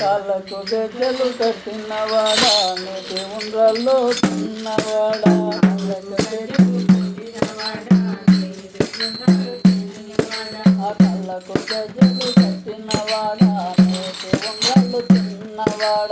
కాళ్ళకు గజ్జలు కట్టినవాడా నీటి ఉండ్రల్లో తిన్నవాడా కాళ్ళకు గజ్జలు కట్టినవాడా నీటి ఉండ్రలు తిన్నవాడా.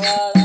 love.